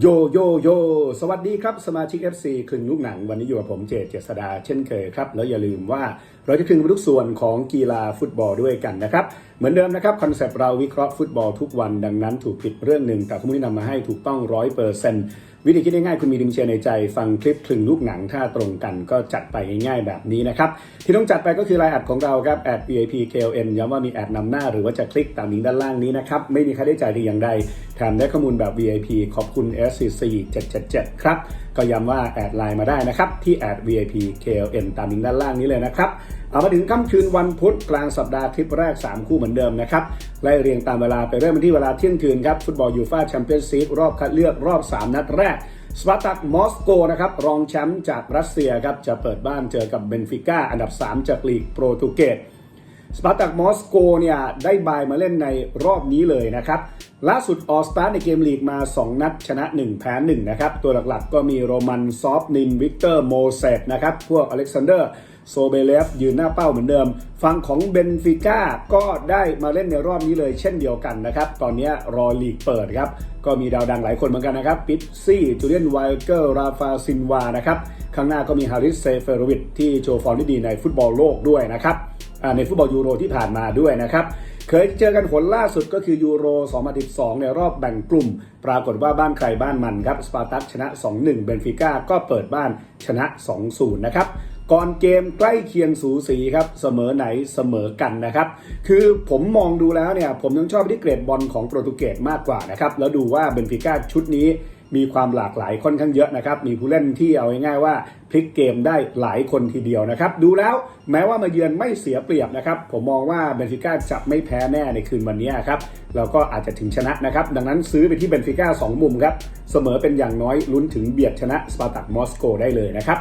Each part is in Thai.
โยโยโย สวัสดีครับ สมาชิก FC คลึงลูกหนัง วันนี้อยู่กับผมเจเจษดาเช่นเคยครับ แล้วอย่าลืมว่า เราจะคลึงไปทุกส่วนของกีฬาฟุตบอลด้วยกันนะครับ เหมือนเดิมนะครับคอนเซปต์เราวิเคราะห์ฟุตบอลทุกวันดังนั้นถูกผิดเรื่องหนึ่งแต่ข้อมูลที่นำมาให้ถูกต้องร้อยเปอร์เซ็นต์วิธีคิดง่ายๆคุณมีดิมเชียในใจ ฟังคลิปคลึงลูกหนังถ้าตรงกันก็จัดไปง่ายๆแบบนี้นะครับ ที่ต้องจัดไปก็คือรายอัดของเราครับแอด VIP KLN ย้ำว่ามีแอดนำหน้าหรือว่าจะคลิกตามลิงก์ด้านล่างนี้นะครับ ไม่มีค่าใช้จ่ายแต่อย่างใดแถมได้ข้อมูลแบบ VIP ขอบคุณ SCC 777 ครับ ก็ย้ำว่าแอดไลน์มาได้นะครับที่แอด VIP KLN ตามลิงก์ด้านล่างนี้เลยนะครับเอามาถึงค่ำคืนวันพุธกลางสัปดาห์คลิปแรก 3 คู่เหมือนเดิมนะครับไล่เรียงตามเวลาไปเริ่มที่เวลาเที่ยงคืนครับฟุตบอลยูฟ่าแชมเปี้ยนส์ลีกรอบคัดเลือกรอบ 3 นัดแรกสปาร์ตักมอสโกนะครับรองแชมป์จากรัสเซียครับจะเปิดบ้านเจอกับเบนฟิก้าอันดับ 3 จากลีกโปรตุเกส สปาร์ตักมอสโกเนี่ยได้บายมาเล่นในรอบนี้เลยนะครับล่าสุดออสตาร์ในเกมลีกมา 2 นัดชนะ 1 แพ้ 1 นะครับ ตัวหลักๆก็มีโรมันซอฟนินวิกเตอร์โมเซตนะครับ พวกอเล็กซานเดอร์โซเบเลฟยืนหน้าเป้าเหมือนเดิม ฝั่งของเบนฟิก้าก็ได้มาเล่นในรอบนี้เลยเช่นเดียวกันนะครับ ตอนนี้รอลีกเปิดครับ ก็มีดาวดังหลายคนเหมือนกันนะครับปิปซี่จูเลียนไวเกอร์ราฟาซินวานะครับ ข้างหน้าก็มีฮาริสเซเฟโรวิชที่โชว์ฟอร์มที่ดีในฟุตบอลโลกด้วยนะครับ ในฟุตบอลยูโรที่ผ่านมาด้วยนะครับ เคยเจอกันผลล่าสุดก็คือยูโร 2012 ในรอบแบ่งกลุ่ม ปรากฏว่าบ้านใครบ้านมันครับสปาร์ตักชนะ 2-1 เบนฟิก้าก็เปิดบ้านชนะ 2-0 นะครับก่อนเกมใกล้เคียงสูสีครับเสมอไหนเสมอกันนะครับ คือผมมองดูแล้วเนี่ย ผมยังชอบที่เกรดบอลของโปรตุเกสมากกว่านะครับ แล้วดูว่าเบนฟิก้าชุดนี้ มีความหลากหลายค่อนข้างเยอะนะครับ มีผู้เล่นที่เอาง่ายๆว่าพลิกเกมได้หลายคนทีเดียวนะครับ ดูแล้วแม้ว่ามาเยือนไม่เสียเปรียบนะครับ ผมมองว่าเบนฟิก้าจะไม่แพ้แน่ในคืนวันนี้ครับแล้วก็อาจจะถึงชนะนะครับ ดังนั้นซื้อไปที่เบนฟิก้า2มุมครับ เสมอเป็นอย่างน้อยลุ้นถึงเบียดชนะสปาร์ตักมอสโกได้เลยนะครับ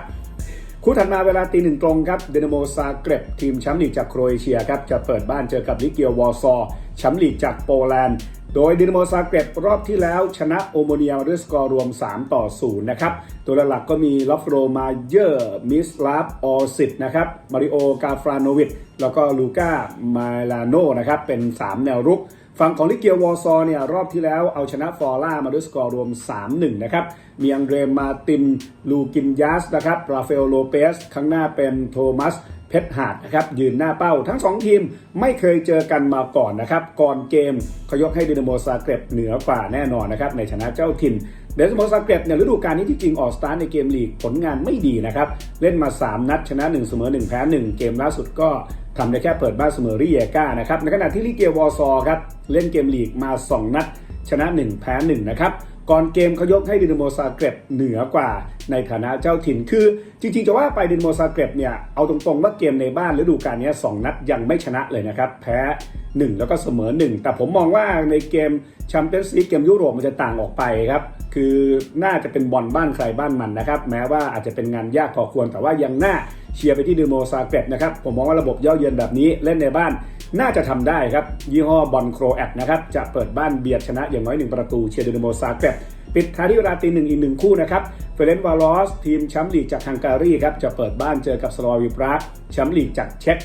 คู่ถัดมาเวลาตีหนึ่งตรงครับเดนโมซาเกร็บทีมแชมป์ลีกจากโครเอเชียครับจะเปิดบ้านเจอกับลิเกียววอร์ซอแชมป์ลีกจากโปแลนด์ โดยดินโมซาเกรบรอบที่แล้วชนะโอโมเนียด้วยสกอร์รวม 3 ต่อ 0 นะครับ ตัวหลักก็มีลอฟโรมาเยอร์มิสลาฟออสิตนะครับมาริโอกาฟรานโนวิชแล้วก็ลูก้ามาลาโนนะครับเป็น 3 แนวรุกฝั่งของลิเกียววอร์ซอเนี่ยรอบที่แล้วเอาชนะฟอร่ามาด้วยสกอร์รวม 3-1 นะครับ มีอังเดรมาติน ลูกินยัสนะครับ ราฟาเอลโลเปส ข้างหน้าเป็นโทมัส เพชรหาดนะครับยืนหน้าเป้าทั้ง 2 ทีมไม่เคยเจอกันมาก่อนนะครับ ก่อนเกมเขายกให้ดินาโมซาเกรบเหนือกว่าแน่นอนนะครับในชนะเจ้าถิ่นเดสโมซาเกรบเนี่ยฤดูกาลนี้ที่จริงออกสตาร์ในเกมลีกผลงานไม่ดีนะครับเล่นมา 3 นัดชนะ 1 เสมอ 1 แพ้ 1 เกมล่าสุดก็ทำได้แค่เปิดบ้านเสมอริเยกานะครับในขณะที่ลิเกียวอร์ซอครับเล่นเกมลีกมา 2 นัดชนะ 1 แพ้1นะครับ ก่อนเกมเขายกให้ดินาโมซาเกรบเหนือกว่าในฐานะเจ้าถิ่น คือจริงๆจะว่าไปดินาโมซาเกรบเนี่ย เอาตรงๆว่าเกมในบ้านฤดูกาลนี้2นัดยังไม่ชนะเลยนะครับ แพ้ 1 แล้วก็เสมอ 1 แต่ผมมองว่าในเกมแชมเปี้ยนส์ลีกเกมยุโรปมันจะต่างออกไปครับ คือน่าจะเป็นบอลบ้านใครบ้านมันนะครับ แม้ว่าอาจจะเป็นงานยากพอควรแต่ว่ายังน่าเชียร์ไปที่ดินาโมซาเกรบนะครับผมมองว่าระบบเย่าเยือนแบบนี้เล่นในบ้าน น่าจะทำได้ครับ ยี่ห้อบอลโครแอตนะครับ จะเปิดบ้านเบียดชนะอย่างน้อย 1 ประตูเชียร์ดินโมซาเกรบปิดท้ายที่เวลาตีหนึ่งอีกหนึ่งคู่นะครับเฟเรนวาลอส ทีมแชมป์ลีกจากฮังการีครับ จะเปิดบ้านเจอกับสโลวีปราแชมป์ลีกจากเช็ก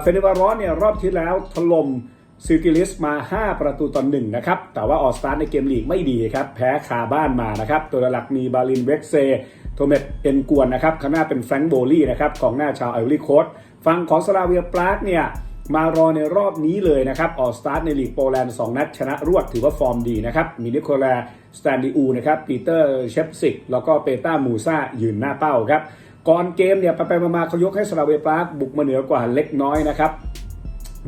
เฟเรนวาลอสเนี่ยรอบที่แล้วถล่มซิกิลิสมา 5 ประตูต่อหนึ่งนะครับ แต่ว่าออกสตาร์ทในเกมลีกไม่ดีครับ แพ้คาบ้านมานะครับ ตัวหลักมีบาลินเวกเซโทเมตเอ็นกวนนะครับข้างหน้าเป็นแฟรงค์โบลี่นะครับของหน้าชาวไอรี่โคสฝั่งของสลาเวียปรากเนี่ย มารอในรอบนี้เลยนะครับ ออกสตาร์ทในลีกโปแลนด์2นัดชนะรวดถือว่าฟอร์มดีนะครับ มีนิโคลาสแตนดิอูนะครับปีเตอร์เชฟซิก แล้วก็เปต้ามูซายืนหน้าเป้าครับ ก่อนเกมเนี่ย ไปไปๆมาๆเขายกให้สลาเวียปรากบุกมาเหนือกว่าเล็กน้อยนะครับ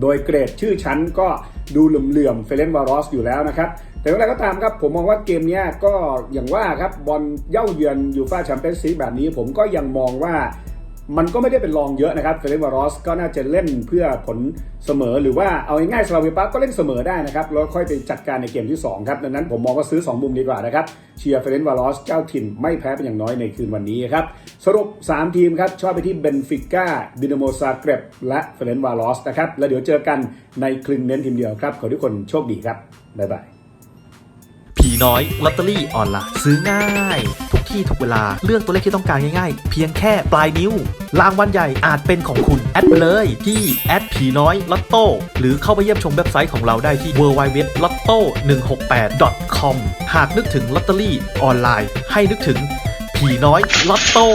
โดยเกรดชื่อชั้นก็ดูเหลื่อมๆเฟเรนวารอสอยู่แล้วนะครับแต่อย่างไรก็ตามครับ ผมมองว่าเกมเนี้ยก็อย่างว่าครับบอลเย่าเยือนยูฟ่าแชมเปี้ยนส์ลีกแบบนี้ ผมก็ยังมองว่า มันก็ไม่ได้เป็นรองเยอะนะครับเฟเรนวารอสก็น่าจะเล่นเพื่อผลเสมอหรือว่าเอาง่ายๆสลาเวียปาก็เล่นเสมอได้นะครับแล้วค่อยไปจัดการในเกมที่ 2 ครับ ดังนั้นผมมองว่าซื้อ 2 มุมดีกว่านะครับเชียร์เฟเรนวารอสเจ้าถิ่นไม่แพ้เป็นอย่างน้อยในคืนวันนี้ครับสรุป 3 ทีมครับ ชอบไปที่เบนฟิก้าดินาโมซาเกรบและเฟเรนวารอสนะครับแล้วเดี๋ยวเจอกันในคลึงเน้นทีมเดียวครับขอทุกคนโชคดีครับบ๊ายบาย น้อยลอตเตอรี่ออนไลน์ซื้อง่าย ทุกที่ทุกเวลาเลือกตัวเลขที่ต้องการง่ายๆ เพียงแค่ปลายนิ้ว รางวัลใหญ่อาจเป็นของคุณ แอดไปเลยที่แอดผีน้อยลอตโต้หรือเข้าไปเยี่ยมชมเว็บไซต์ของเราได้ที่ www.lotto168.com หากนึกถึงลอตเตอรี่ออนไลน์ ให้นึกถึงผีน้อยลอตโต้